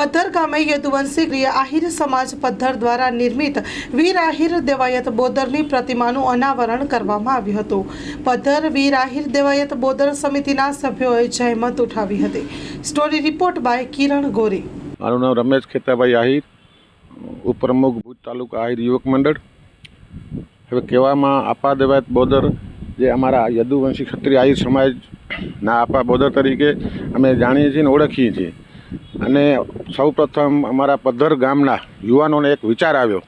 પદ્ધર ગામે યદુવંશી ક્રિયા આહિર સમાજ પદ્ધર દ્વારા નિર્મિત વીર આહિર દેવાયત બોદરની પ્રતિમાનું અનાવરણ કરવામાં આવ્યું હતું. પદ્ધર વીર આહિર દેવાયત બોદર સમિતિના સભ્યોએ જહેમત ઉઠાવી હતી. સ્ટોરી રિપોર્ટ બાય કિરણ ગોરી. મારું નામ રમેશ ખેતાભાઈ આહિર ઉપપ્રમુખ ભુજ તાલુકા આહિર યુવક મંડળ. હવે કહેવામાં આપા દેવાયત બોદર જે અમારા યદુવંશી ક્ષત્રિય આહિર સમાજના આપા બોદર તરીકે અમે જાણીએ છીએ ને ઓળખીએ છીએ. અને સૌપ્રથમ અમારા પદ્ધર ગામના યુવાનોને એક વિચાર આવ્યો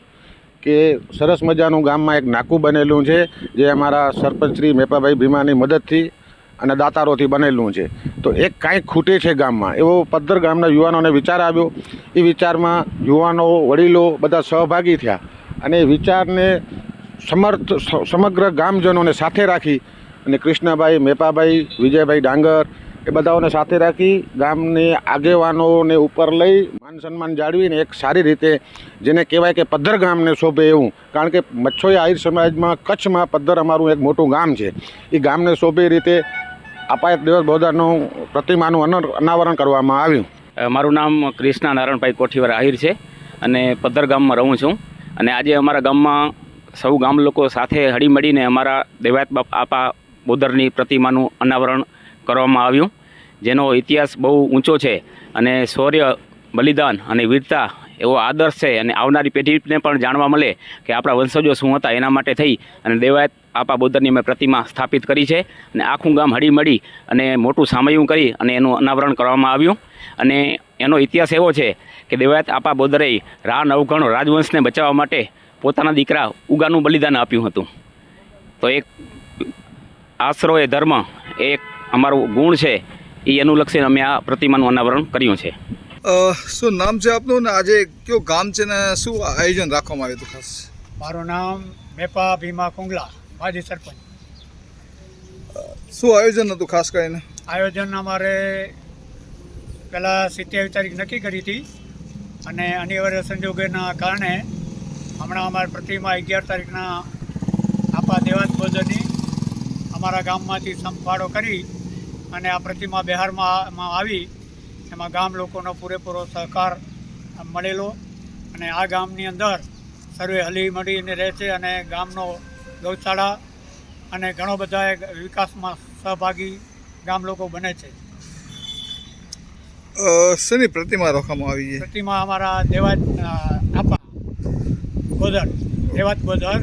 કે સરસ મજાનું ગામમાં એક નાકું બનેલું છે, જે અમારા સરપંચ શ્રી મેપાભાઈ ભીમાની મદદથી અને દાતારોથી બનેલું છે. તો એક કાંઈક ખૂટે છે ગામમાં. એવો પદ્ધર ગામના યુવાનોને વિચાર આવ્યો. એ વિચારમાં યુવાનો, વડીલો બધા સહભાગી થયા અને વિચારને સમર્થ સમગ્ર ગામજનોને સાથે રાખી અને કૃષ્ણભાઈ, મેપાભાઈ, વિજયભાઈ ડાંગર એ બધાઓને સાથે રાખી ગામની આગેવાનોને ઉપર લઈ માન સન્માન જાળવીને એક સારી રીતે જેને કહેવાય કે પદ્ધર ગામને શોભે એવું. કારણ કે મચ્છોઈ આહિર સમાજમાં કચ્છમાં પદ્ધર અમારું એક મોટું ગામ છે. એ ગામને શોભે રીતે અપાયત દિવસ બૌદ્ધાનું પ્રતિમાનું અન- અનાવરણ કરવામાં આવ્યું. મારું નામ ક્રિષ્ના નારાયણભાઈ કોઠીવાર આહિર છે અને પદ્ધર ગામમાં રહું છું. અને આજે અમારા ગામમાં સૌ ગામ લોકો સાથે હળીમળીને અમારા દેવાયત બાપ બોદરની પ્રતિમાનું અનાવરણ કરવામાં આવ્યું. જેનો ઇતિહાસ બહુ ઊંચો છે અને શૌર્ય, બલિદાન અને વીરતા એવો આદર્શ છે અને આવનારી પેઢીને પણ જાણવા મળે કે આપણા વંશજો શું હતા, એના માટે થઈ અને દેવાયત આપા બુદ્ધની અમે પ્રતિમા સ્થાપિત કરી છે અને આખું ગામ હળીમળી અને મોટું સામયું કરી અને એનું અનાવરણ કરવામાં આવ્યું. અને એનો ઇતિહાસ એવો છે કે દેવાયત આપા બોદરે રા નવઘણો રાજવંશને બચાવવા માટે પોતાના દીકરા ઉગાનું બલિદાન આપ્યું હતું. તો એક આશરો એ ધર્મ, એક અમારું ગુણ છે એ અનુલક્ષીને અમે આ પ્રતિમાનું અનાવરણ કર્યું છે. શું નામ છે આપનું ને આજે કયો ગામ છે ને શું આયોજન રાખવામાં આવ્યું હતું ખાસ? મારું નામ મેપા ભીમા કુંગલા માજી સરપંચ. શું આયોજન હતું ખાસ કરીને? આયોજન અમારે પહેલાં સિત્યાવીસ તારીખ નક્કી કરી હતી અને અનિવાર્ય સંજોગોના કારણે હમણાં અમારી પ્રતિમા અગિયાર તારીખના આપા દેવાત ભોજનની અમારા ગામમાંથી સંફાળો કરી અને આ પ્રતિમા બિહારમાં આવી એમાં ગામ લોકોનો પૂરેપૂરો સહકાર મળેલો અને આ ગામની અંદર સર્વે હલી મળીને રહે છે અને ગામનો ગૌશાળા અને ઘણો બધા વિકાસમાં સહભાગી ગામ લોકો બને છે. શેની પ્રતિમા રોકવામાં આવી છે? પ્રતિમા અમારા દેવાત અ, આપા ગોધર દેવાત ગોદર